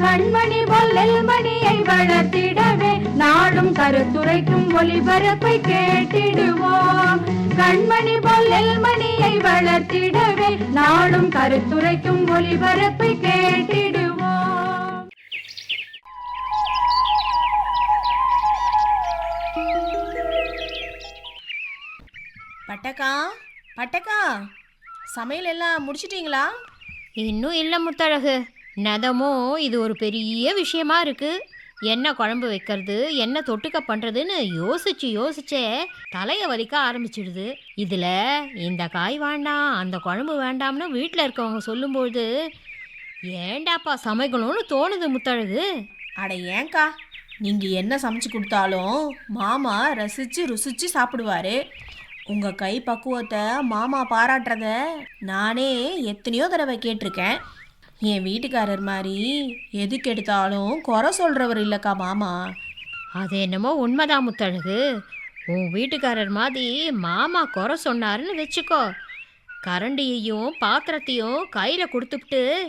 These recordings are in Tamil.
கண்மணி பொல்லல் மணியை வளர்த்திடவே நாடும் கருத்துரைக்கும் ஒளிபரப்பை கேட்டிடுவோம். கண்மணி பொல்லல் மணியை வளர்த்திடவே நாடும் கருத்துரைக்கும் ஒளிபரப்பை கேட்டிடுவோம். பட்டக்கா பட்டக்கா சமையல் எல்லாம் முடிச்சிட்டீங்களா? இன்னும் இல்லை முத்தழகு. நதமோ இது ஒரு பெரிய விஷயமா இருக்குது என்ன குழம்பு வைக்கிறது என்ன தொட்டுக்க பண்ணுறதுன்னு யோசிச்சு யோசிச்சே தலையை வலிக்க ஆரம்பிச்சிடுது. இதில் இந்த காய் வேண்டாம் அந்த குழம்பு வேண்டாம்னு வீட்டில் இருக்கவங்க சொல்லும்போது ஏண்டாப்பா சமைக்கணும்னு தோணுது முத்தழகு. அட ஏன்க்கா நீங்கள் என்ன சமைச்சு கொடுத்தாலும் மாமா ரசித்து ருசித்து சாப்பிடுவாரு. உங்கள் கை பக்குவத்தை மாமா பாராட்டுறத நானே எத்தனையோ தடவை கேட்டிருக்கேன். என் வீட்டுக்காரர் மாதிரி எதுக்கு எடுத்தாலும் குறை சொல்றவர் இல்லக்கா மாமா. அது என்னமோ உண்மைதான் முத்தழகு. உன் வீட்டுக்காரர் மாதிரி மாமா குறை சொன்னாருன்னு வச்சுக்கோ. கரண்டியையும் பாத்திரத்தையும் கையில் கொடுத்துப்புட்டு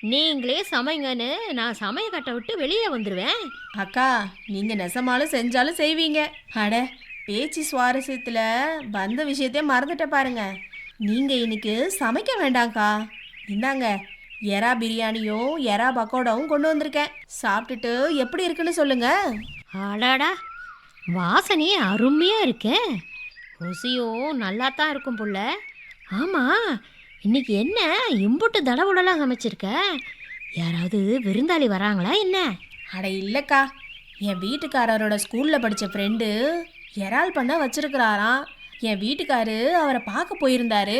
நீங்களே சமைங்கன்னு நான் சமையக்கட்டை விட்டு வெளியே வந்துடுவேன் அக்கா நீங்க நெசமாலும் செஞ்சாலும் செய்வீங்க. அட பேச்சு சுவாரஸ்யத்துல வந்த விஷயத்தையே மறந்துட்ட பாருங்க. நீங்க இன்னைக்கு சமைக்க வேண்டாம்க்கா. இந்தாங்க எறா பிரியாணியும் எறா பக்கோடாவும் கொண்டு வந்திருக்கேன். சாப்பிட்டுட்டு எப்படி இருக்குன்னு சொல்லுங்க. அடாடா வாசனையே அருமையாக இருக்கே. ருசியும் நல்லா தான் இருக்கும் புள்ள. ஆமாம் இன்னைக்கு என்ன இம்புட்டு தடவுடலாம் சமைச்சிருக்க? யாராவது விருந்தாளி வராங்களா என்ன? அட இல்லக்கா என் வீட்டுக்காரரோட ஸ்கூல்ல படிச்ச ஃப்ரெண்டு இறால் பண்ண வச்சிருக்கிறாராம். என் வீட்டுக்காரு அவரை பார்க்க போயிருந்தாரு.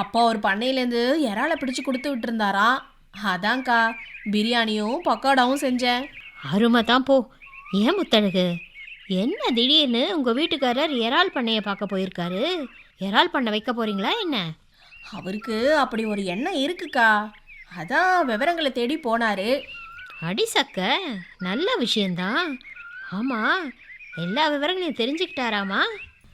அப்போ ஒரு பண்ணையிலேருந்து இறாலை பிடிச்சு கொடுத்து விட்டுருந்தாராம் அதான்க்கா பிரியாணியும் பக்கோடாவும் செஞ்சேன். அருமை தான் போ. ஏன் முத்தழகு? என்ன திடீர்னு உங்கள் வீட்டுக்காரர் இறால் பண்ணையை பார்க்க போயிருக்காரு? இறால் பண்ண வைக்க போறீங்களா என்ன? அவருக்கு அப்படி ஒரு எண்ணம் இருக்குக்கா. அதான் விவரங்களை தேடி போனாரு. அடி சக்க நல்ல விஷயந்தான் ஆமாம் எல்லா விவரங்களையும் தெரிஞ்சுக்கிட்டாராமா?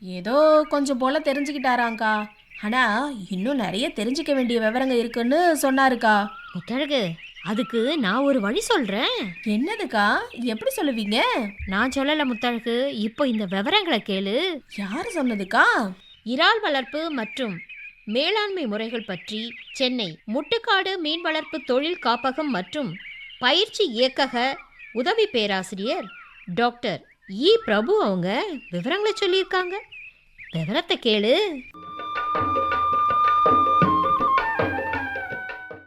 ஏதோ கொஞ்சம் போல தெரிஞ்சுக்கிட்டாராங்க்கா ஆனா இன்னும் நிறைய தெரிஞ்சுக்க வேண்டிய விவரங்க இருக்குன்னு சொன்னாருக்கா. முத்தழகு அதுக்கு நான் ஒரு வழி சொல்கிறேன் என்னதுக்கா? எப்படி சொல்லுவீங்க? நான் சொல்லல முத்தழகு இப்போ இந்த விவரங்களை கேளு. யார் சொன்னதுக்கா? இறால் வளர்ப்பு மற்றும் மேலாண்மை முறைகள் பற்றி சென்னை முட்டுக்காடு மீன் வளர்ப்பு தொழில் காப்பகம் மற்றும் பயிற்சி இயக்கக உதவி பேராசிரியர் டாக்டர் ஈ பிரபு அவங்க விவரங்களை சொல்லியிருக்காங்க. விவரத்தை கேளு.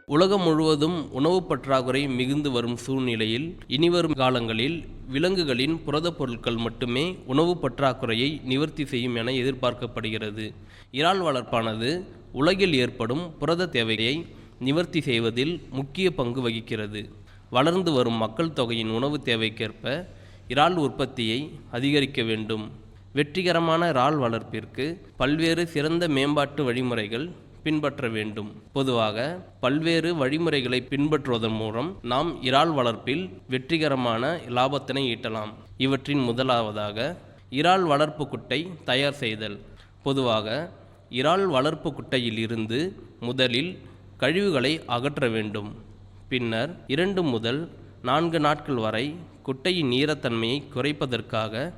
உலகம் முழுவதும் உணவுப் பற்றாக்குறை மிகுந்து வரும் சூழ்நிலையில் இனிவரும் காலங்களில் விலங்குகளின் புரதப் பொருட்கள் மட்டுமே உணவு பற்றாக்குறையை நிவர்த்தி செய்யும் என எதிர்பார்க்கப்படுகிறது. இறால் வளர்ப்பானது உலகில் ஏற்படும் புரத தேவையை நிவர்த்தி செய்வதில் முக்கிய பங்கு வகிக்கிறது. வளர்ந்து வரும் மக்கள் தொகையின் உணவு தேவைக்கேற்ப இறால் உற்பத்தியை அதிகரிக்க வேண்டும். வெற்றிகரமான இறால் வளர்ப்பிற்கு பல்வேறு சிறந்த மேம்பாட்டு வழிமுறைகள் பின்பற்ற வேண்டும். பொதுவாக பல்வேறு வழிமுறைகளை பின்பற்றுவதன் மூலம் நாம் இறால் வளர்ப்பில் வெற்றிகரமான லாபத்தினை ஈட்டலாம். இவற்றின் முதலாவதாக இறால் வளர்ப்பு குட்டை தயார் செய்தல். பொதுவாக இறால் வளர்ப்பு குட்டையில் இருந்து முதலில் கழிவுகளை அகற்ற வேண்டும். பின்னர் இரண்டு முதல் நான்கு நாட்கள் வரை குட்டையின் ஈரத்தன்மையை குறைப்பதற்காக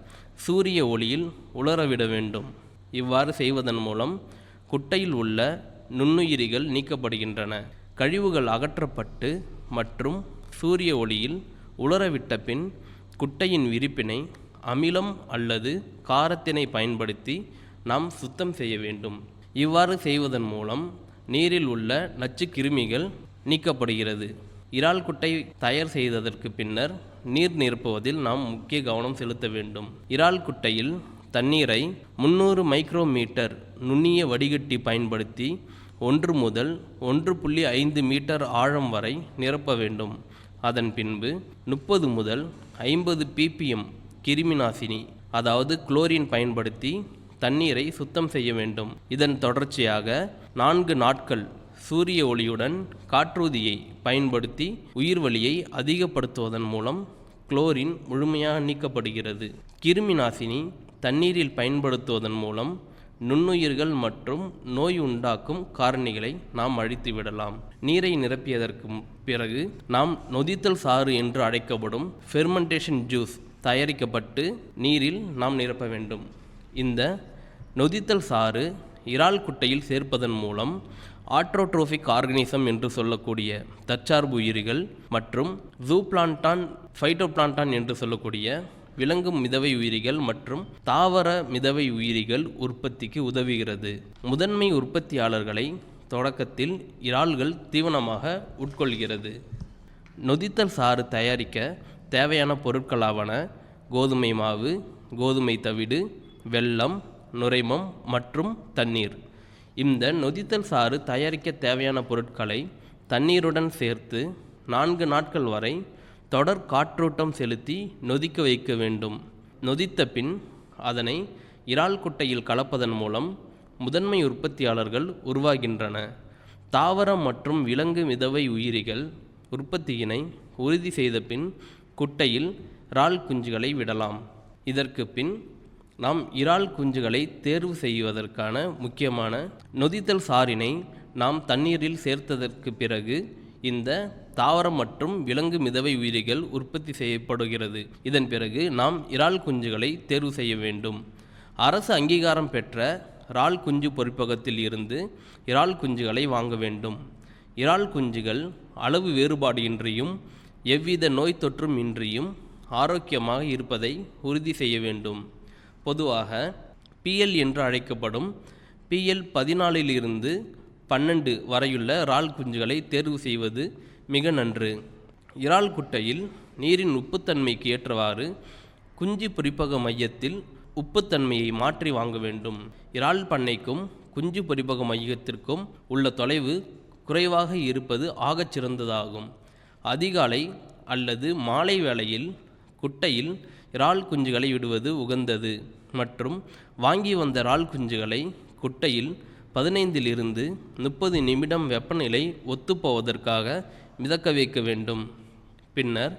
சூரிய ஒளியில் உலரவிட வேண்டும். இவ்வாறு செய்வதன் மூலம் குட்டையில் உள்ள நுண்ணுயிரிகள் நீக்கப்படுகின்றன. கழிவுகள் அகற்றப்பட்டு மற்றும் சூரிய ஒளியில் உலரவிட்ட பின் குட்டையின் விரிப்பினை அமிலம் அல்லது காரத்தினை பயன்படுத்தி நாம் சுத்தம் செய்ய வேண்டும். இவ்வாறு செய்வதன் மூலம் நீரில் உள்ள நச்சு கிருமிகள் நீக்கப்படுகிறது. இறால் குட்டை தயார் செய்ததற்கு பின்னர் நீர் நிரப்புவதில் நாம் முக்கிய கவனம் செலுத்த வேண்டும். இறால் குட்டையில் தண்ணீரை முந்நூறு மைக்ரோமீட்டர் நுண்ணிய வடிகட்டி பயன்படுத்தி ஒன்று முதல் ஒன்று புள்ளி ஐந்து மீட்டர் ஆழம் வரை நிரப்ப வேண்டும். அதன் பின்பு முப்பது முதல் ஐம்பது பிபிஎம் கிருமிநாசினி அதாவது குளோரின் பயன்படுத்தி தண்ணீரை சுத்தம் செய்ய வேண்டும். இதன் தொடர்ச்சியாக நான்கு நாட்கள் சூரிய ஒளியுடன் காற்றூதியை பயன்படுத்தி உயிர்வலியை அதிகப்படுத்துவதன் மூலம் குளோரின் முழுமையாக நீக்கப்படுகிறது. கிருமி நாசினி தண்ணீரில் பயன்படுத்துவதன் மூலம் நுண்ணுயிர்கள் மற்றும் நோய் உண்டாக்கும் காரணிகளை நாம் அழித்து விடலாம். நீரை நிரப்பியதற்கு பிறகு நாம் நொதித்தல் சாறு என்று அழைக்கப்படும் ஃபெர்மெண்டேஷன் ஜூஸ் தயாரிக்கப்பட்டு நீரில் நாம் நிரப்ப வேண்டும். இந்த நொதித்தல் சாறு இறால் குட்டையில் சேர்ப்பதன் மூலம் ஆட்ரோட்ரோஃபிக் ஆர்கனிசம் என்று சொல்லக்கூடிய தற்சார்பு உயிரிகள் மற்றும் ஜூப்ளான்டான் ஃபைட்டோபிளான்டான் என்று சொல்லக்கூடிய விலங்கு மிதவை உயிரிகள் மற்றும் தாவர மிதவை உயிரிகள் உற்பத்திக்கு உதவுகிறது. முதன்மை உற்பத்தியாளர்களை தொடக்கத்தில் இறால்கள் தீவனமாக உட்கொள்கிறது. நொதித்தல் சாறு தயாரிக்க தேவையான பொருட்களாவன கோதுமை மாவு கோதுமை தவிடு வெல்லம் நுரைமம் மற்றும் தண்ணீர். இந்த நொதித்தல் சாறு தயாரிக்க தேவையான பொருட்களை தண்ணீருடன் சேர்த்து நான்கு நாட்கள் வரை தொடர் காற்றோட்டம் செலுத்தி நொதிக்க வைக்க வேண்டும். நொதித்த பின் அதனை இறால் குட்டையில் கலப்பதன் மூலம் முதன்மை உற்பத்தியாளர்கள் உருவாகின்றன. தாவரம் மற்றும் விலங்கு மிதவை உயிரிகள் உற்பத்தியினை உறுதி செய்த பின் குட்டையில் இறால் குஞ்சுகளை விடலாம். இதற்கு பின் நாம் இறால் குஞ்சுகளை தேர்வு செய்வதற்கான முக்கியமான நொதித்தல் சாரினை நாம் தண்ணீரில் சேர்த்ததற்கு பிறகு இந்த தாவரம் மற்றும் விலங்கு மிதவை உயிரிகள் உற்பத்தி செய்யப்படுகிறது. இதன் பிறகு நாம் இறால் குஞ்சுகளை தேர்வு செய்ய வேண்டும். அரசு அங்கீகாரம் பெற்ற இறால் குஞ்சு பொறிப்பகத்தில் இருந்து இறால் குஞ்சுகளை வாங்க வேண்டும். இறால் குஞ்சுகள் அளவு வேறுபாடு இன்றியும் எவ்வித நோய் தொற்றும் இன்றியும் ஆரோக்கியமாக இருப்பதை உறுதி செய்ய வேண்டும். பொதுவாக பிஎல் என்று அழைக்கப்படும் பிஎல் பதினாலிலிருந்து பன்னெண்டு வரையுள்ள இறால் குஞ்சுகளை தேர்வு செய்வது மிக நன்று. இறால் குட்டையில் நீரின் உப்புத்தன்மைக்கு ஏற்றவாறு குஞ்சு பொறிப்பக மையத்தில் உப்புத்தன்மையை மாற்றி வாங்க வேண்டும். இறால் பண்ணைக்கும் குஞ்சு பொறிப்பக மையத்திற்கும் உள்ள தொலைவு குறைவாக இருப்பது ஆகச் சிறந்ததாகும் அதிகாலை அல்லது மாலை வேளையில் குட்டையில் இறால் குஞ்சுகளை விடுவது உகந்தது. மற்றும் வாங்கி வந்த இறால் குஞ்சுகளை குட்டையில் பதினைந்திலிருந்து முப்பது நிமிடம் வெப்பநிலை ஒத்துப்போவதற்காக மிதக்க வைக்க வேண்டும். பின்னர்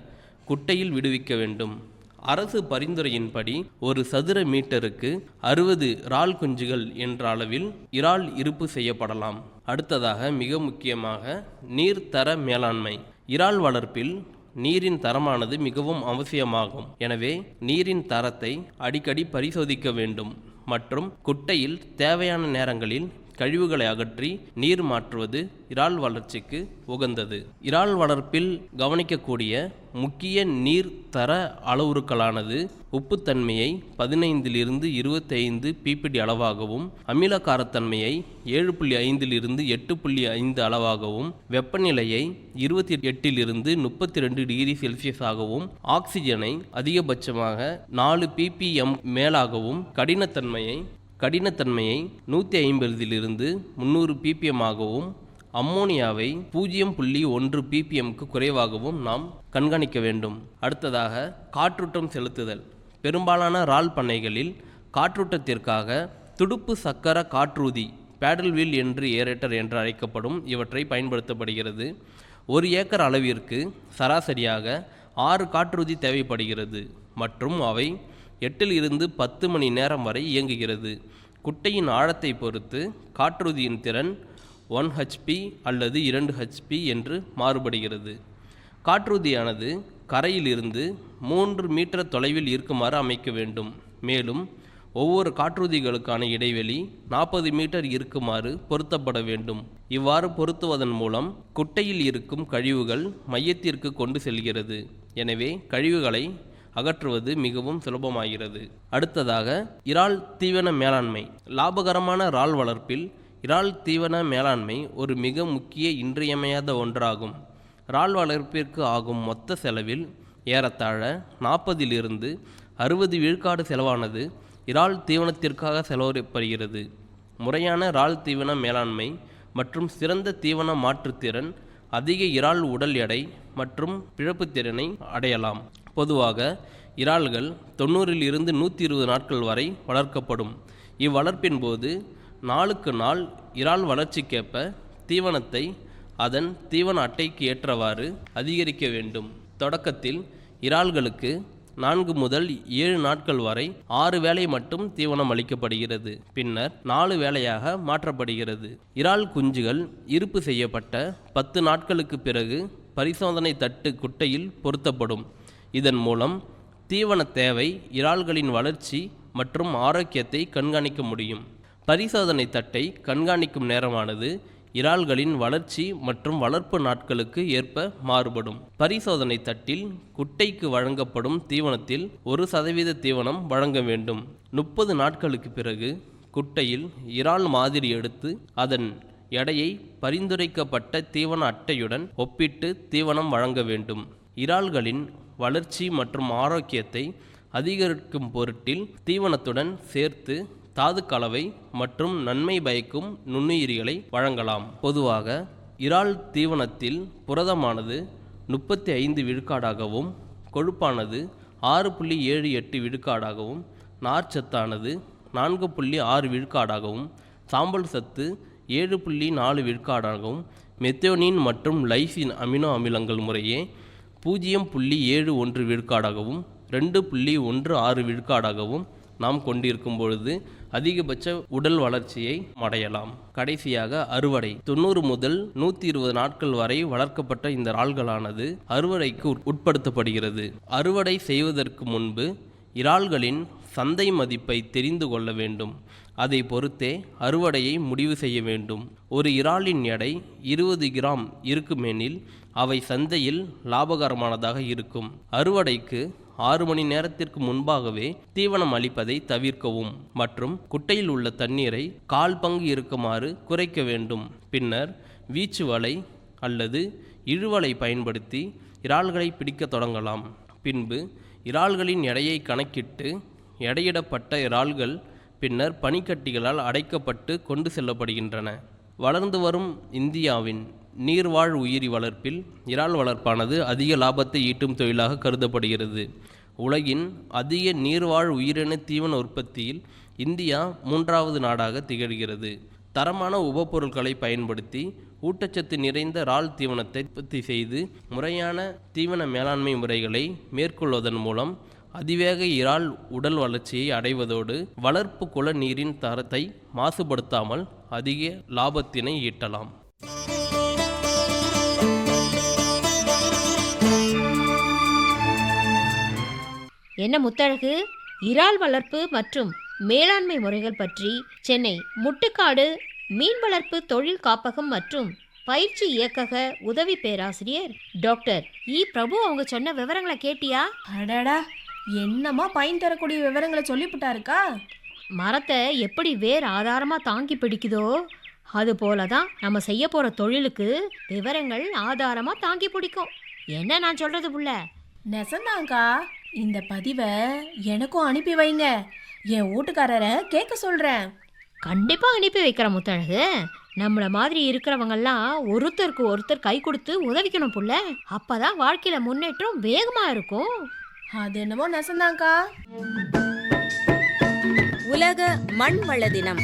குட்டையில் விடுவிக்க வேண்டும். அரசு பரிந்துரையின்படி ஒரு சதுர மீட்டருக்கு அறுபது இறால் குஞ்சுகள் என்ற அளவில் இறால் இருப்பு செய்யப்படலாம். அடுத்ததாக மிக முக்கியமாக நீர்த்தர மேலாண்மை. இறால் வளர்ப்பில் நீரின் தரமானது மிகவும் அவசியமாகும். எனவே நீரின் தரத்தை அடிக்கடி பரிசோதிக்க வேண்டும். மற்றும் குட்டையில் தேவையான நேரங்களில் கழிவுகளை அகற்றி நீர் மாற்றுவது இறால் வளர்ச்சிக்கு உகந்தது. இறால் வளர்ப்பில் கவனிக்கக்கூடிய முக்கிய நீர் தர அளவுருக்களானது உப்புத்தன்மையை பதினைந்திலிருந்து இருபத்தைந்து பிபிடி அளவாகவும் அமிலகாரத்தன்மையை ஏழு புள்ளி ஐந்திலிருந்து எட்டு புள்ளி ஐந்து அளவாகவும் வெப்பநிலையை இருபத்தி எட்டிலிருந்து முப்பத்தி ரெண்டு டிகிரி செல்சியஸாகவும் ஆக்சிஜனை அதிகபட்சமாக நாலு பிபிஎம் மேலாகவும் கடினத்தன்மையை கடினத்தன்மையை நூற்றி ஐம்பதிலிருந்து முந்நூறு பிபிஎம் ஆகவும் அம்மோனியாவை பூஜ்ஜியம் புள்ளி ஒன்று பிபிஎம்க்கு குறைவாகவும் நாம் கண்காணிக்க வேண்டும். அடுத்ததாக காற்றூட்டம் செலுத்துதல். பெரும்பாலான இறால் பண்ணைகளில் காற்றூட்டத்திற்காக துடுப்பு சக்கர காற்றூதி பேடல் வீல் என்று ஏரேட்டர் என்று அழைக்கப்படும் இவற்றை பயன்படுத்தப்படுகிறது. ஒரு ஏக்கர் அளவிற்கு சராசரியாக ஆறு காற்றூதி தேவைப்படுகிறது. மற்றும் அவை எட்டில் இருந்து பத்து மணி நேரம் வரை இயங்குகிறது. குட்டையின் ஆழத்தை பொறுத்து காற்றுறுதியின் திறன் ஒன் ஹெச்பி அல்லது இரண்டு ஹெச்பி என்று மாறுபடுகிறது. காற்றூதியானது கரையிலிருந்து மூன்று மீட்டர் தொலைவில் இருக்குமாறு அமைக்க வேண்டும். மேலும் ஒவ்வொரு காற்றூதிகளுக்கான இடைவெளி நாற்பது மீட்டர் இருக்குமாறு பொருத்தப்பட வேண்டும். இவ்வாறு பொருத்துவதன் மூலம் குட்டையில் இருக்கும் கழிவுகள் மையத்திற்கு கொண்டு செல்கிறது. எனவே கழிவுகளை அகற்றுவது மிகவும் சுலபமாகிறது. அடுத்ததாக இறால் தீவன மேலாண்மை. லாபகரமான இறால் வளர்ப்பில் இறால் தீவன மேலாண்மை ஒரு மிக முக்கிய இன்றியமையாத ஒன்றாகும். இறால் வளர்ப்பிற்கு ஆகும் மொத்த செலவில் ஏறத்தாழ நாற்பதிலிருந்து அறுபது விழுக்காடு செலவானது இறால் தீவனத்திற்காக செலவழிக்கப்படுகிறது முறையான இறால் தீவன மேலாண்மை மற்றும் சிறந்த தீவன மாற்றுத்திறன் அதிக இறால் உடல் எடை மற்றும் பிழப்பு திறனை அடையலாம். பொதுவாக இறால்கள் தொண்ணூறில் இருந்து நூற்றி இருபது நாட்கள் வரை வளர்க்கப்படும். இவ்வளர்ப்பின் போது நாளுக்கு நாள் இறால் வளர்ச்சிக்கேற்ப தீவனத்தை அதன் தீவன அட்டைக்கு ஏற்றவாறு அதிகரிக்க வேண்டும். தொடக்கத்தில் இறால்களுக்கு நான்கு முதல் ஏழு நாட்கள் வரை ஆறு வேளை மட்டும் தீவனம் அளிக்கப்படுகிறது. பின்னர் நாலு வேளையாக மாற்றப்படுகிறது. இறால் குஞ்சுகள் இருப்பு செய்யப்பட்ட பத்து நாட்களுக்கு பிறகு பரிசோதனை தட்டு குட்டையில் பொருத்தப்படும். இதன் மூலம் தீவன தேவை இறால்களின் வளர்ச்சி மற்றும் ஆரோக்கியத்தை கண்காணிக்க முடியும். பரிசோதனை தட்டை கண்காணிக்கும் நேரமானது இறால்களின் வளர்ச்சி மற்றும் வளர்ப்பு நாட்களுக்கு ஏற்ப மாறுபடும். பரிசோதனை தட்டில் குட்டைக்கு வழங்கப்படும் தீவனத்தில் ஒரு சதவீத தீவனம் வழங்க வேண்டும். முப்பது நாட்களுக்கு பிறகு குட்டையில் இறால் மாதிரி எடுத்து அதன் எடையை பரிந்துரைக்கப்பட்ட தீவன அட்டையுடன் ஒப்பிட்டு தீவனம் வழங்க வேண்டும். இறால்களின் வளர்ச்சி மற்றும் ஆரோக்கியத்தை அதிகரிக்கும் பொருட்டில் தீவனத்துடன் சேர்த்து தாது கலவை மற்றும் நன்மை பயக்கும் நுண்ணுயிரிகளை வழங்கலாம். பொதுவாக இறால் தீவனத்தில் புரதமானது முப்பத்தி ஐந்து விழுக்காடாகவும் கொழுப்பானது ஆறு புள்ளி ஏழு எட்டு விழுக்காடாகவும் நார்ச்சத்தானது நான்கு புள்ளி ஆறு விழுக்காடாகவும் சாம்பல் சத்து ஏழு புள்ளி நாலு விழுக்காடாகவும் மெத்தோனின் மற்றும் லைசின் அமினோ அமிலங்கள் முறையே பூஜ்ஜியம் புள்ளி ஏழு ஒன்று விழுக்காடாகவும் ரெண்டு புள்ளி ஒன்று ஆறு விழுக்காடாகவும் நாம் கொண்டிருக்கும் பொழுது அதிகபட்ச உடல் வளர்ச்சியை அடையலாம். கடைசியாக அறுவடை. தொண்ணூறு முதல் நூற்றி இருபது நாட்கள் வரை வளர்க்கப்பட்ட இந்த இறால்களானது அறுவடைக்கு உட்படுத்தப்படுகிறது. அறுவடை செய்வதற்கு முன்பு இறால்களின் சந்தை மதிப்பை தெரிந்து கொள்ள வேண்டும். அதை பொறுத்தே அறுவடையை முடிவு செய்ய வேண்டும். ஒரு இறாலின் எடை இருபது கிராம் இருக்குமெனில் அவை சந்தையில் லாபகரமானதாக இருக்கும். அறுவடைக்கு ஆறு மணி நேரத்திற்கு முன்பாகவே தீவனம் அளிப்பதை தவிர்க்கவும் மற்றும் குட்டையில் உள்ள தண்ணீரை கால் பங்கு இருக்குமாறு குறைக்க வேண்டும். பின்னர் வீச்சு வலை அல்லது இழுவலை பயன்படுத்தி இறால்களை பிடிக்க தொடங்கலாம். பின்பு இறால்களின் எடையை கணக்கிட்டு எடையிடப்பட்ட இறால்கள் பின்னர் பனிக்கட்டிகளால் அடைக்கப்பட்டு கொண்டு செல்லப்படுகின்றன. வளர்ந்து வரும் இந்தியாவின் நீர்வாழ் உயிரி வளர்ப்பில் இறால் வளர்ப்பானது அதிக லாபத்தை ஈட்டும் தொழிலாக கருதப்படுகிறது. உலகின் அதிக நீர்வாழ் உயிரின தீவன உற்பத்தியில் இந்தியா மூன்றாவது நாடாக திகழ்கிறது. தரமான உபப்பொருட்களை பயன்படுத்தி ஊட்டச்சத்து நிறைந்த இறால் தீவனத்தை உற்பத்தி செய்து முறையான தீவன மேலாண்மை முறைகளை மேற்கொள்வதன் மூலம் அதிவேக இறால் உடல் வளர்ச்சியை அடைவதோடு வளர்ப்பு குள நீரின் தரத்தை மாசுபடுத்தாமல் அதிக லாபத்தினை ஈட்டலாம். என்ன முத்தழகு? இறால் வளர்ப்பு மற்றும் மேலாண்மை முறைகள் பற்றி சென்னை முட்டுக்காடு மீன் வளர்ப்பு தொழில் காப்பகம் மற்றும் பயிற்சி இயக்கக உதவி பேராசிரியர் டாக்டர் இ. பிரபு அவங்க சொன்ன விவரங்களை கேட்டியா? அடடா என்னமா பயன் தரக்கூடிய விவரங்களை சொல்லிவிட்டாருக்கா மரத்தை எப்படி வேர் ஆதாரமா தாங்கி பிடிக்குதோ அது போல தான் நம்ம செய்ய போற தொழிலுக்கு விவரங்கள் ஆதாரமா தாங்கி பிடிக்கும். என்ன நான் சொல்றது புள்ள? நெசந்தாங்கா? இந்த பதிவை எனக்கும் அனுப்பி வைங்க. என் வீட்டுக்காரரை கேட்க சொல்றேன். கண்டிப்பா அனுப்பி வைக்கிற முத்தழகு. நம்மள மாதிரி இருக்கிறவங்கெல்லாம் ஒருத்தருக்கு ஒருத்தர் கை கொடுத்து உதவிக்கணும் புள்ள. அப்பதான் வாழ்க்கையில முன்னேற்றம் வேகமா இருக்கும். அது என்னமோ நெசந்தாங்கா உலக மண் வள தினம்.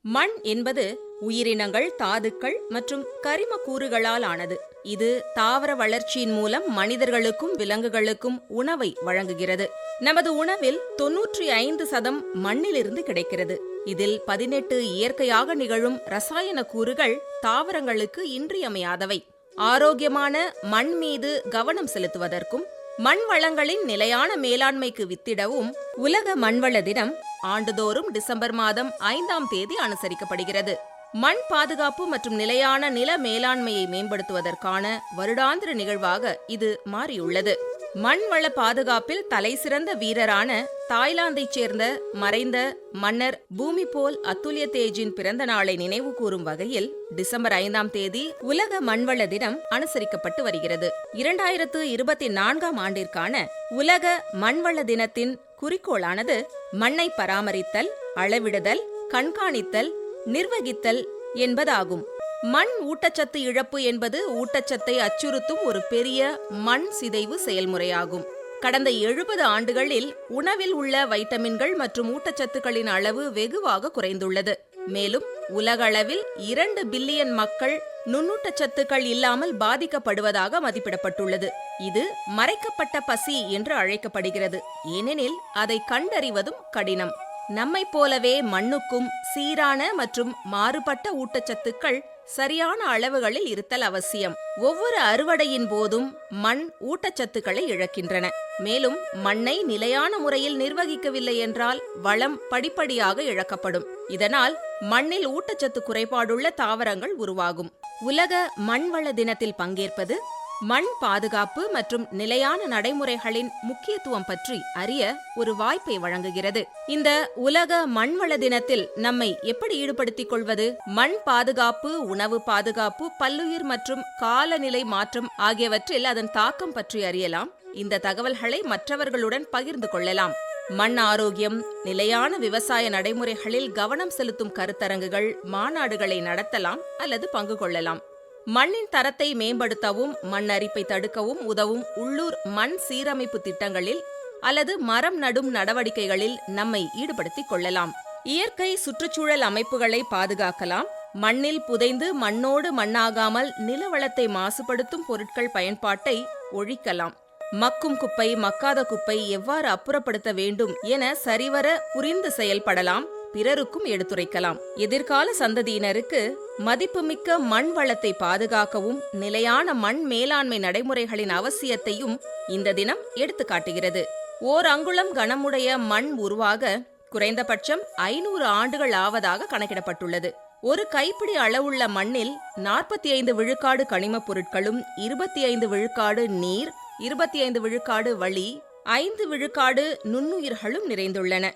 மண் என்பது உயிரினங்கள் தாதுக்கள் மற்றும் கரிம கூறுகளால் ஆனது. இது தாவர வளர்ச்சியின் மூலம் மனிதர்களுக்கும் விலங்குகளுக்கும் உணவை வழங்குகிறது. நமது உணவில் தொன்னூற்றி ஐந்து சதம் மண்ணிலிருந்து கிடைக்கிறது. இதில் பதினெட்டு இயற்கையாக நிகழும் ரசாயன கூறுகள் தாவரங்களுக்கு இன்றியமையாதவை. ஆரோக்கியமான மண் மீது கவனம் செலுத்துவதற்கும் மண் வளங்களின் நிலையான மேலாண்மைக்கு வித்திடவும் உலக மண்வள தினம் ஆண்டுதோறும் டிசம்பர் மாதம் ஐந்தாம் தேதி அனுசரிக்கப்படுகிறது. மண் பாதுகாப்பு மற்றும் நிலையான நில மேலாண்மையை மேம்படுத்துவதற்கான வருடாந்திர நிகழ்வாக இது மாறியுள்ளது. மண்வள பாதுகாப்பில் தலைசிறந்த வீரரான தாய்லாந்தைச் சேர்ந்த மறைந்த மன்னர் பூமிபோல் அத்துல்ய தேஜின் பிறந்த நாளை நினைவு கூறும் வகையில் டிசம்பர் ஐந்தாம் தேதி உலக மண்வள தினம் அனுசரிக்கப்பட்டு வருகிறது. இரண்டாயிரத்து இருபத்தி நான்காம் ஆண்டிற்கான உலக மண்வள தினத்தின் குறிக்கோளானது மண்ணை பராமரித்தல் அளவிடுதல் கண்காணித்தல் நிர்வகித்தல் என்பதாகும். மண் ஊட்டச்சத்து இழப்பு என்பது ஊட்டச்சத்தை அச்சுறுத்தும் ஒரு பெரிய மண் சிதைவு செயல்முறையாகும். கடந்த எழுபது ஆண்டுகளில் உணவில் உள்ள வைட்டமின்கள் மற்றும் ஊட்டச்சத்துக்களின் அளவு வெகுவாக குறைந்துள்ளது. மேலும் உலகளவில் இரண்டு பில்லியன் மக்கள் நுண்ணூட்டச்சத்துக்கள் இல்லாமல் பாதிக்கப்படுவதாக மதிப்பிடப்பட்டுள்ளது. இது மறைக்கப்பட்ட பசி என்று அழைக்கப்படுகிறது. ஏனெனில் அதை கண்டறிவதும் கடினம். நம்மைப் போலவே மண்ணுக்கும் சீரான மற்றும் மாறுபட்ட ஊட்டச்சத்துக்கள் சரியான அளவுகளில் இருத்தல் அவசியம். ஒவ்வொரு அறுவடையின் போதும் மண் ஊட்டச்சத்துக்களை இழக்கின்றன. மேலும் மண்ணை நிலையான முறையில் நிர்வகிக்கவில்லை என்றால் வளம் படிப்படியாக இழக்கப்படும். இதனால் மண்ணில் ஊட்டச்சத்து குறைபாடுள்ள தாவரங்கள் உருவாகும். உலக மண்வள தினத்தில் பங்கேற்பது மண் பாதுகாப்பு மற்றும் நிலையான நடைமுறைகளின் முக்கியத்துவம் பற்றி அறிய ஒரு வாய்ப்பை வழங்குகிறது. இந்த உலக மண்வள தினத்தில் நம்மை எப்படி ஈடுபடுத்திக் கொள்வது? மண் பாதுகாப்பு உணவு பாதுகாப்பு பல்லுயிர் மற்றும் காலநிலை மாற்றம் ஆகியவற்றில் அதன் தாக்கம் பற்றி அறியலாம். இந்த தகவல்களை மற்றவர்களுடன் பகிர்ந்து கொள்ளலாம். மண் ஆரோக்கியம் நிலையான விவசாய நடைமுறைகளில் கவனம் செலுத்தும் கருத்தரங்குகள் மாநாடுகளை நடத்தலாம் அல்லது பங்கு கொள்ளலாம். மண்ணின் தரத்தை மேம்படுத்தவும் மண் அரிப்பை தடுக்கவும் உதவும் உள்ளூர் மண் சீரமைப்பு திட்டங்களில் அல்லது மரம் நடும் நடவடிக்கைகளில் நம்மை ஈடுபடுத்திக் கொள்ளலாம். இயற்கை சுற்றுச்சூழல் அமைப்புகளை பாதுகாக்கலாம். மண்ணில் புதைந்து மண்ணோடு மண்ணாகாமல் நிலவளத்தை மாசுபடுத்தும் பொருட்கள் பயன்பாட்டை ஒழிக்கலாம். மக்கும் குப்பை மக்காத குப்பை எவ்வாறு அப்புறப்படுத்த வேண்டும் என சரிவர புரிந்து செயல்படலாம். பிறருக்கும் எடுத்துரைக்கலாம். எதிர்கால சந்ததியினருக்கு மதிப்புமிக்க மண் வளத்தை பாதுகாக்கவும் நிலையான மண் மேலாண்மை நடைமுறைகளின் அவசியத்தையும் இந்த தினம் எடுத்துக்காட்டுகிறது ஓர் அங்குளம் கனமுடைய மண் உருவாக குறைந்தபட்சம் ஐநூறு ஆண்டுகள் ஆவதாக கணக்கிடப்பட்டுள்ளது. ஒரு கைப்பிடி அளவுள்ள மண்ணில் நாற்பத்தி ஐந்து விழுக்காடு கனிமப் பொருட்களும் இருபத்தி ஐந்து விழுக்காடு நீர் இருபத்தி ஐந்து விழுக்காடு வளி ஐந்து விழுக்காடு நுண்ணுயிர்களும் நிறைந்துள்ளன.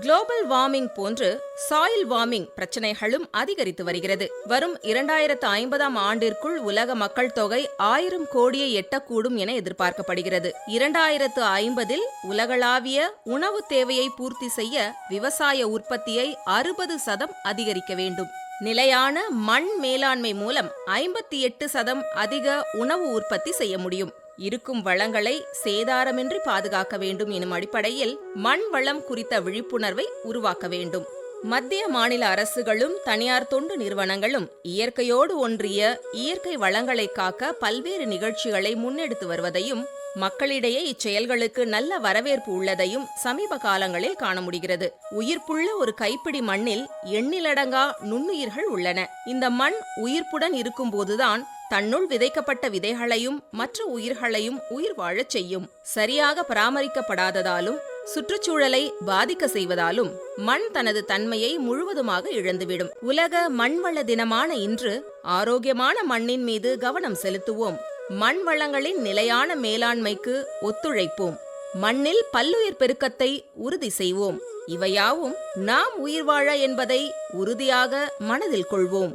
குளோபல் வார்மிங் போன்று சாயில் வார்மிங் பிரச்சனைகளும் அதிகரித்து வருகிறது. வரும் இரண்டாயிரத்து ஐம்பதாம் ஆண்டிற்குள் உலக மக்கள் தொகை ஆயிரம் கோடியை எட்டக்கூடும் என எதிர்பார்க்கப்படுகிறது. இரண்டாயிரத்து ஐம்பதில் உலகளாவிய உணவு தேவையை பூர்த்தி செய்ய விவசாய உற்பத்தியை அறுபது சதம் அதிகரிக்க வேண்டும். நிலையான மண் மேலாண்மை மூலம் ஐம்பத்தி எட்டு சதம் அதிக உணவு உற்பத்தி செய்ய முடியும். இருக்கும் வளங்களை சேதாரமின்றி பாதுகாக்க வேண்டும் எனும் அடிப்படையில் மண் வளம் குறித்த விழிப்புணர்வை உருவாக்க வேண்டும். மத்திய மாநில அரசுகளும் தனியார் தொண்டு நிறுவனங்களும் இயற்கையோடு ஒன்றிய இயற்கை வளங்களை காக்க பல்வேறு நிகழ்ச்சிகளை முன்னெடுத்து வருவதையும் மக்களிடையே இச்செயல்களுக்கு நல்ல வரவேற்பு உள்ளதையும் சமீப காலங்களில் காண முடிகிறது. உயிர்ப்புள்ள ஒரு கைப்பிடி மண்ணில் எண்ணிலடங்கா நுண்ணுயிர்கள் உள்ளன. இந்த மண் உயிர்ப்புடன் இருக்கும்போதுதான் தன்னுள் விதைக்கப்பட்ட விதைகளையும் மற்ற உயிர்களையும் உயிர் வாழச் செய்யும். சரியாக பராமரிக்கப்படாததாலும் சுற்றுச்சூழலை பாதிக்க செய்வதாலும் மண் தனது தன்மையை முழுவதுமாக இழந்துவிடும். உலக மண்வள தினமான இன்று ஆரோக்கியமான மண்ணின் மீது கவனம் செலுத்துவோம். மண் வளங்களின் நிலையான மேலாண்மைக்கு ஒத்துழைப்போம். மண்ணில் பல்லுயிர் பெருக்கத்தை உறுதி செய்வோம். இவையாவும் நாம் உயிர் வாழ என்பதை உறுதியாக மனதில் கொள்வோம்.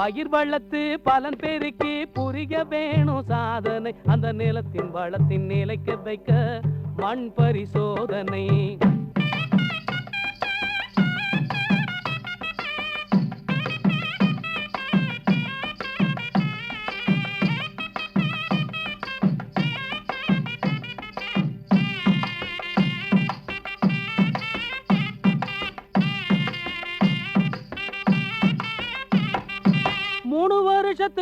பயிர் வளத்து பலன் பெருக்கி புரிய வேணும் சாதனை. அந்த நிலத்தின் வளத்தின் நிலைக்க வைக்க மண் பரிசோதனை.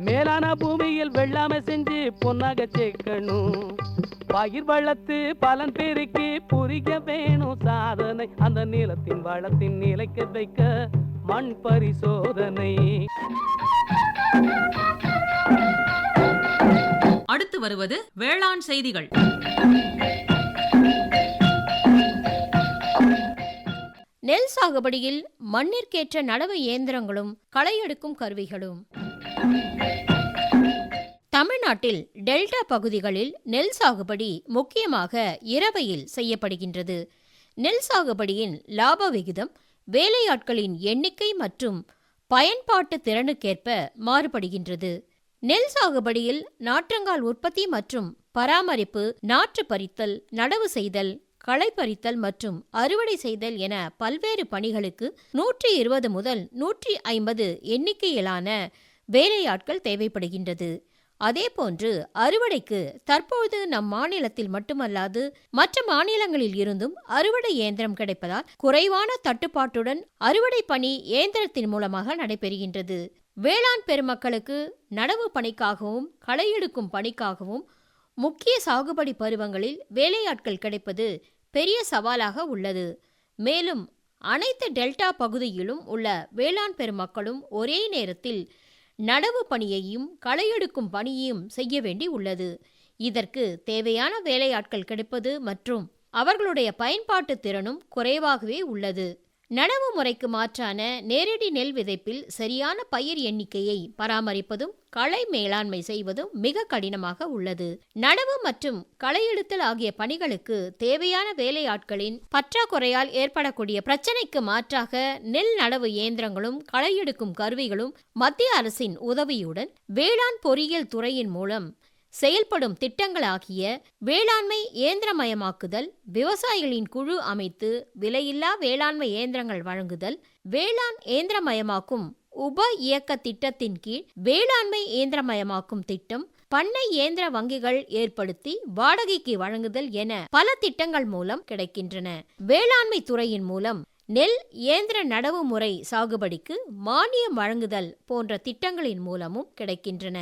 மேலான பூமியில் வெள்ளாமை செஞ்சு பொன்னாக சேர்க்கணும். பயிர் வளர்த்து பலன் பெருக்கி புரிய வேணும் சாதனை. அந்த நிலத்தின் வளத்தின் நிலைக்க வைக்க மண் பரிசோதனை. அடுத்து வருவது வேளாண் செய்திகள். நெல் சாகுபடியில் மண்ணிற்கேற்ற நடவு இயந்திரங்களும் களை எடுக்கும் கருவிகளும். தமிழ்நாட்டில் டெல்டா பகுதிகளில் நெல் சாகுபடி முக்கியமாக இரவையில் செய்யப்படுகின்றது. நெல் சாகுபடியின் லாப விகிதம் வேலையாட்களின் எண்ணிக்கை மற்றும் பயன்பாட்டு திறனுக்கேற்ப மாறுபடுகின்றது. நெல் சாகுபடியில் நாற்றங்கால் உற்பத்தி மற்றும் பராமரிப்பு நாற்று பறித்தல் நடவு செய்தல் களை பறித்தல் மற்றும் அறுவடை செய்தல் என பல்வேறு பணிகளுக்கு நூற்றி இருபது முதல் நூற்றி ஐம்பது எண்ணிக்கையிலான வேலையாட்கள் தேவைப்படுகின்றது. அதேபோன்று அறுவடைக்கு தற்பொழுது நம் மாநிலத்தில் மட்டுமல்லாது மற்ற மாநிலங்களில் இருந்தும் அறுவடை இயந்திரம் கிடைப்பதால் குறைவான தட்டுப்பாட்டுடன் அறுவடை பணி இயந்திரத்தின் மூலமாக நடைபெறுகின்றது. வேளாண் பெருமக்களுக்கு நடவு பணிக்காகவும் களையெடுக்கும் பணிக்காகவும் முக்கிய சாகுபடி பருவங்களில் வேலையாட்கள் கிடைப்பது பெரிய சவாலாக உள்ளது. மேலும் அனைத்து டெல்டா பகுதியிலும் உள்ள வேளாண் பெருமக்களும் ஒரே நேரத்தில் நடவு பணியையும் களையெடுக்கும் பணியையும் செய்ய வேண்டி உள்ளது. இதற்கு தேவையான வேலையாட்கள் கிடைப்பது மற்றும் அவர்களுடைய பயன்பாட்டு திறனும் குறைவாகவே உள்ளது. நடவு முறைக்கு மாற்றான நேரடி நெல் விதைப்பில் சரியான பயிர் எண்ணிக்கையை பராமரிப்பதும் களை மேலாண்மை செய்வதும் மிக கடினமாக உள்ளது. நடவு மற்றும் களையெடுத்தல் ஆகிய பணிகளுக்கு தேவையான வேலையாட்களின் பற்றாக்குறையால் ஏற்படக்கூடிய பிரச்சனைக்கு மாற்றாக நெல் நடவு இயந்திரங்களும் களையெடுக்கும் கருவிகளும் மத்திய அரசின் உதவியுடன் வேளாண் பொறியியல் துறையின் மூலம் செயல்படும் திட்டங்களாகிய வேளாண்மை இயந்திரமயமாக்குதல் விவசாயிகளின் குழு அமைத்து விலையில்லா வேளாண்மை இயந்திரங்கள் வழங்குதல் வேளாண் இயந்திரமயமாக்கும் உப இயக்க திட்டத்தின் கீழ் வேளாண்மை இயந்திரமயமாக்கும் திட்டம் பண்ணை இயந்திர வங்கிகள் ஏற்படுத்தி வாடகைக்கு வழங்குதல் என பல திட்டங்கள் மூலம் கிடைக்கின்றன. வேளாண்மை துறையின் மூலம் நெல் இயந்திர நடவு முறை சாகுபடிக்கு மானியம் வழங்குதல் போன்ற திட்டங்களின் மூலமும் கிடைக்கின்றன.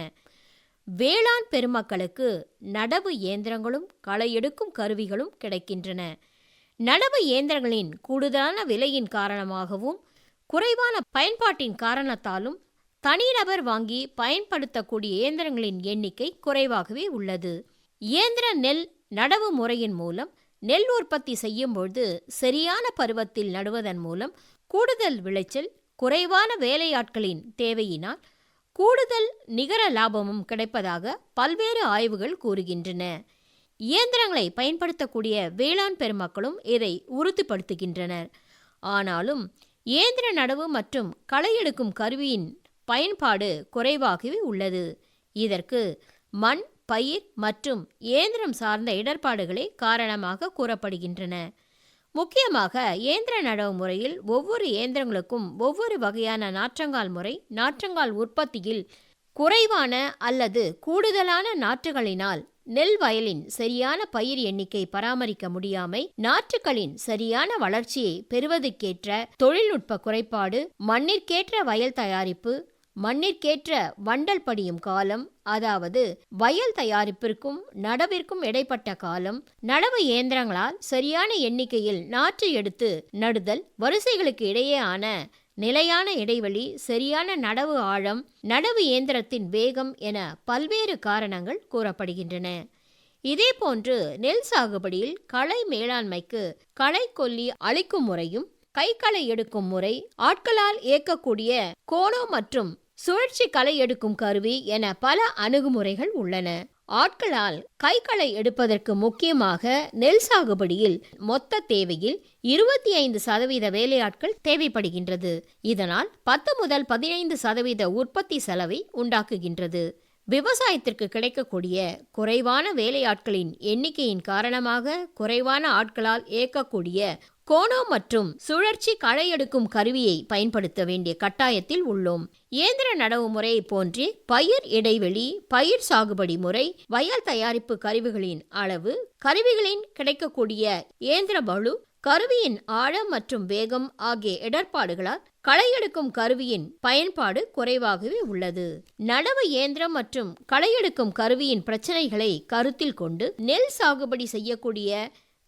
வேளாண் பெருமக்களுக்கு நடவு இயந்திரங்களும் களை எடுக்கும் கருவிகளும் கிடைக்கின்றன. நடவு இயந்திரங்களின் கூடுதலான விலையின் காரணமாகவும் குறைவான பயன்பாட்டின் காரணத்தாலும் தனிநபர் வாங்கி பயன்படுத்தக்கூடிய இயந்திரங்களின் எண்ணிக்கை குறைவாகவே உள்ளது. இயந்திர நெல் நடவு முறையின் மூலம் நெல் உற்பத்தி செய்யும் பொழுது சரியான பருவத்தில் நடுவதன் மூலம் கூடுதல் விளைச்சல் குறைவான வேலையாட்களின் தேவையினால் கூடுதல் நிகர லாபமும் கிடைப்பதாக பல்வேறு ஆய்வுகள் கூறுகின்றன. இயந்திரங்களை பயன்படுத்தக்கூடிய வேளாண் பெருமக்களும் இதை உறுதிப்படுத்துகின்றனர். ஆனாலும் இயந்திர நடவு மற்றும் களை எடுக்கும் கருவியின் பயன்பாடு குறைவாகவே உள்ளது. இதற்கு மண் பயிர் மற்றும் இயந்திரம் சார்ந்த இடர்பாடுகளே காரணமாக கூறப்படுகின்றன. முக்கியமாக இயந்திர நடவு முறையில் ஒவ்வொரு இயந்திரங்களுக்கும் ஒவ்வொரு வகையான நாற்றங்கால் முறை நாற்றங்கால் உற்பத்தியில் குறைவான அல்லது கூடுதலான நாற்றுகளினால் நெல் வயலின் சரியான பயிர் எண்ணிக்கை பராமரிக்க முடியாமை நாற்றுகளின் சரியான வளர்ச்சியை பெறுவதற்கேற்ற தொழில்நுட்ப குறைபாடு மண்ணிற்கேற்ற வயல் தயாரிப்பு மண்ணிற்கேற்ற வண்டல் படியும் காலம் அதாவது வயல் தயாரிப்பிற்கும் நடவிற்கும் இடைப்பட்ட காலம் நடவு இயந்திரங்களால் சரியான எண்ணிக்கையில் நாற்று எடுத்து நடுதல் வரிசைகளுக்கு இடையேயான நிலையான இடைவெளி சரியான நடவு ஆழம் நடவு இயந்திரத்தின் வேகம் என பல்வேறு காரணங்கள் கூறப்படுகின்றன. இதேபோன்று நெல் சாகுபடியில் களை மேலாண்மைக்கு களை கொல்லி அழிக்கும் முறையும் கைகளை எடுக்கும் முறை ஆட்களால் இயக்கக்கூடிய கோணோ மற்றும் சுழற்சி களை எடுக்கும் கருவி என பல அணுகுமுறைகள் உள்ளன. ஆட்களால் கைகளை எடுப்பதற்கு முக்கியமாக நெல் சாகுபடியில் மொத்த தேவையில் இருபத்தி ஐந்து சதவீத வேலையாட்கள் தேவைப்படுகின்றது. இதனால் பத்து முதல் பதினைந்து சதவீத உற்பத்தி செலவை உண்டாக்குகின்றது. விவசாயத்திற்கு கிடைக்கக்கூடிய குறைவான வேலையாட்களின் எண்ணிக்கையின் காரணமாக குறைவான ஆட்களால் இயக்கக்கூடிய கோணோ மற்றும் சுழற்சி களை எடுக்கும் கருவியை பயன்படுத்த வேண்டிய கட்டாயத்தில் உள்ளோம். இயந்திர நடவு முறையை போன்றே பயிர் இடைவெளி பயிர் சாகுபடி முறை வயல் தயாரிப்பு கருவிகளின் அளவு கருவிகளின் கிடைக்கக்கூடிய இயந்திர பலு கருவியின் ஆழம் மற்றும் வேகம் ஆகிய இடர்பாடுகளால் களையெடுக்கும் கருவியின் பயன்பாடு குறைவாகவே உள்ளது. நடவு இயந்திரம் மற்றும் களையெடுக்கும் கருவியின் பிரச்சனைகளை கருத்தில் கொண்டு நெல் சாகுபடி செய்யக்கூடிய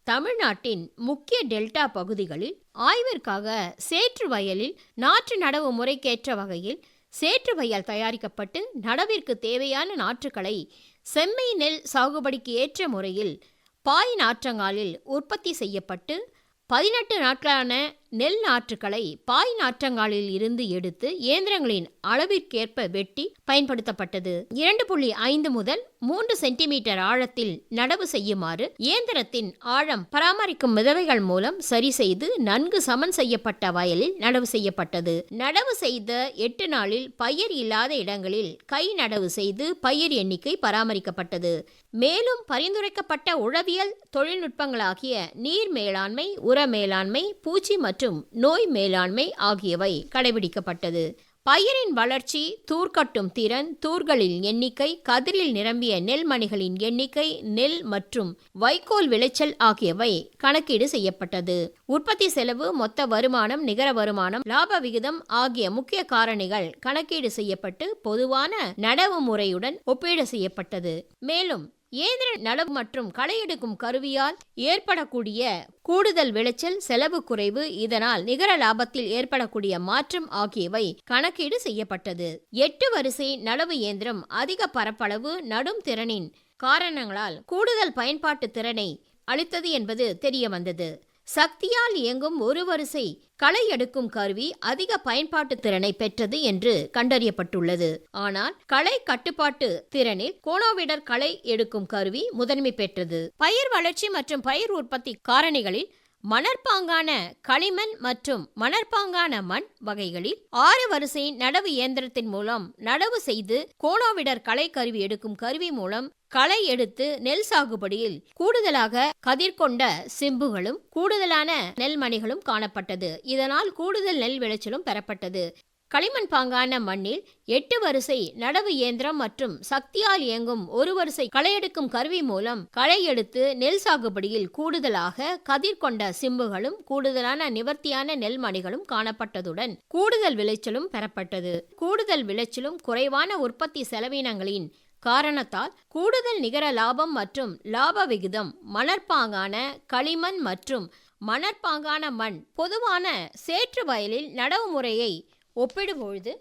தமிழ்நாட்டின் முக்கிய டெல்டா பகுதிகளில் ஆய்விற்காக சேற்று வயலில் நாற்று நடவு முறைக்கேற்ற வகையில் சேற்று வயல் தயாரிக்கப்பட்டு நடவிற்கு தேவையான நாற்றுகளை செம்மை நெல் சாகுபடிக்கு ஏற்ற முறையில் பாய் நாற்றங்காலில் உற்பத்தி செய்யப்பட்டு பதினெட்டு நாட்களான நெல் நாற்றுகளை பாய் நாற்றங்காலில் இருந்து எடுத்து இயந்திரங்களின் அளவிற்கேற்ப வெட்டி பயன்படுத்தப்பட்டது. இரண்டு புள்ளி ஐந்து முதல் மூன்று சென்டிமீட்டர் ஆழத்தில் நடவு செய்யுமாறு இயந்திரத்தின் ஆழம் பராமரிக்கும் மிதவைகள் மூலம் சரி செய்து நன்கு சமன் செய்யப்பட்ட வயலில் நடவு செய்யப்பட்டது. நடவு செய்த எட்டு நாளில் பயிர் இல்லாத இடங்களில் கை நடவு செய்து பயிர் எண்ணிக்கை பராமரிக்கப்பட்டது. மேலும் பரிந்துரைக்கப்பட்ட உழவியல் தொழில்நுட்பங்களாகிய நீர் மேலாண்மை உர மேலாண்மை பூச்சி மற்றும் நோய் மேலாண்மை ஆகியவை கடைபிடிக்கப்பட்டது. பயிரின் வளர்ச்சி தூர்க்கட்டும் திறன் தூர்களின் எண்ணிக்கை கதிரில் நிரம்பிய நெல் மணிகளின் எண்ணிக்கை நெல் மற்றும் வைக்கோல் விளைச்சல் ஆகியவை கணக்கீடு செய்யப்பட்டது. உற்பத்தி செலவு மொத்த வருமானம் நிகர வருமானம் லாப விகிதம் ஆகிய முக்கிய காரணிகள் கணக்கீடு செய்யப்பட்டு பொதுவான நடவு முறையுடன் ஒப்பீடு செய்யப்பட்டது. மேலும் இயந்திர நடவு மற்றும் களையெடுக்கும் கருவியால் ஏற்படக்கூடிய கூடுதல் விளைச்சல் செலவு குறைவு இதனால் நிகர லாபத்தில் ஏற்படக்கூடிய மாற்றம் ஆகியவை கணக்கீடு செய்யப்பட்டது. எட்டு வரிசை நலவு இயந்திரம் அதிக பரப்பளவு நடும் திறனின் காரணங்களால் கூடுதல் பயன்பாட்டு திறனை அளித்தது என்பது தெரிய வந்தது. சக்தியால் இயங்கும் ஒரு வரிசை களை எடுக்கும் கருவி அதிக பயன்பாட்டு திறனை பெற்றது என்று கண்டறியப்பட்டுள்ளது. ஆனால் களை கட்டுப்பாட்டு திறனில் கோனோவிடர் களை எடுக்கும் கருவி முதன்மை பெற்றது. பயிர் வளர்ச்சி மற்றும் பயிர் உற்பத்தி காரணிகளில் மணற்பாங்கான களிமண் மற்றும் மணற்பாங்கான மண் வகைகளில் ஆறு வரிசை நடவு இயந்திரத்தின் மூலம் நடவு செய்து கோணோவிடர் களை கருவி எடுக்கும் கருவி மூலம் களை எடுத்து நெல் சாகுபடியில் கூடுதலாக கதிர் கொண்ட சிம்புகளும் கூடுதலான நெல் மணிகளும் காணப்பட்டது. இதனால் கூடுதல் நெல் விளைச்சலும் பெறப்பட்டது. களிமண் பாங்கான மண்ணில் எட்டு வரிசை நடவு இயந்திரம் மற்றும் சக்தியால் இயங்கும் ஒரு வரிசை களையெடுக்கும் கருவி மூலம் களை எடுத்து நெல் சாகுபடியில் கூடுதலாக கதிர் கொண்ட சிம்புகளும் கூடுதலான நிவர்த்தியான நெல் மணிகளும் காணப்பட்டதுடன் கூடுதல் விளைச்சலும் பெறப்பட்டது. கூடுதல் விளைச்சலும் குறைவான உற்பத்தி செலவினங்களின் காரணத்தால் கூடுதல் நிகர லாபம் மற்றும் லாப விகிதம் மணற்பாங்கான களிமண் மற்றும் மணற்பாங்கான மண் பொதுவான சேற்று வயலில் நடவு முறையை ஒப்பிடும்பொழுது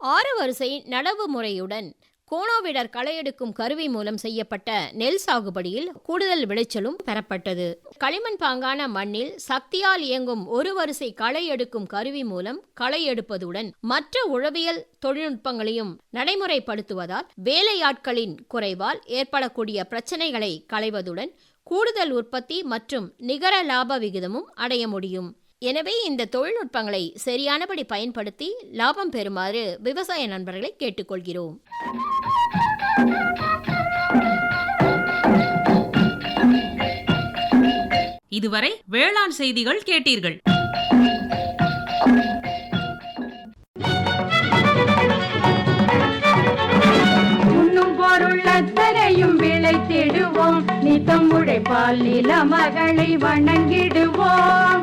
ஆறு வரிசை நடவு முறையுடன் கோணோவிடர் களை எடுக்கும் கருவி மூலம் செய்யப்பட்ட நெல் சாகுபடியில் கூடுதல் விளைச்சலும் பெறப்பட்டது. களிமண் பாங்கான மண்ணில் சக்தியால் இயங்கும் ஒரு வரிசை களை எடுக்கும் கருவி மூலம் களை எடுப்பதுடன் மற்ற உழவியல் தொழில்நுட்பங்களையும் நடைமுறைப்படுத்துவதால் வேலையாட்களின் குறைவால் ஏற்படக்கூடிய பிரச்சனைகளை களைவதுடன் கூடுதல் உற்பத்தி மற்றும் நிகர லாப விகிதமும் அடைய முடியும். எனவே இந்த தொழில்நுட்பங்களை சரியானபடி பயன்படுத்தி லாபம் பெறுமாறு விவசாய நண்பர்களை கேட்டுக்கொள்கிறோம். இதுவரை வேளாண் செய்திகள் கேட்டீர்கள். உண்ணும் பொருள் அத்தனையும் விளைத்திடுவோம் நித்தம் உழைப்பால் நில மகளை வணங்கிடுவோம்.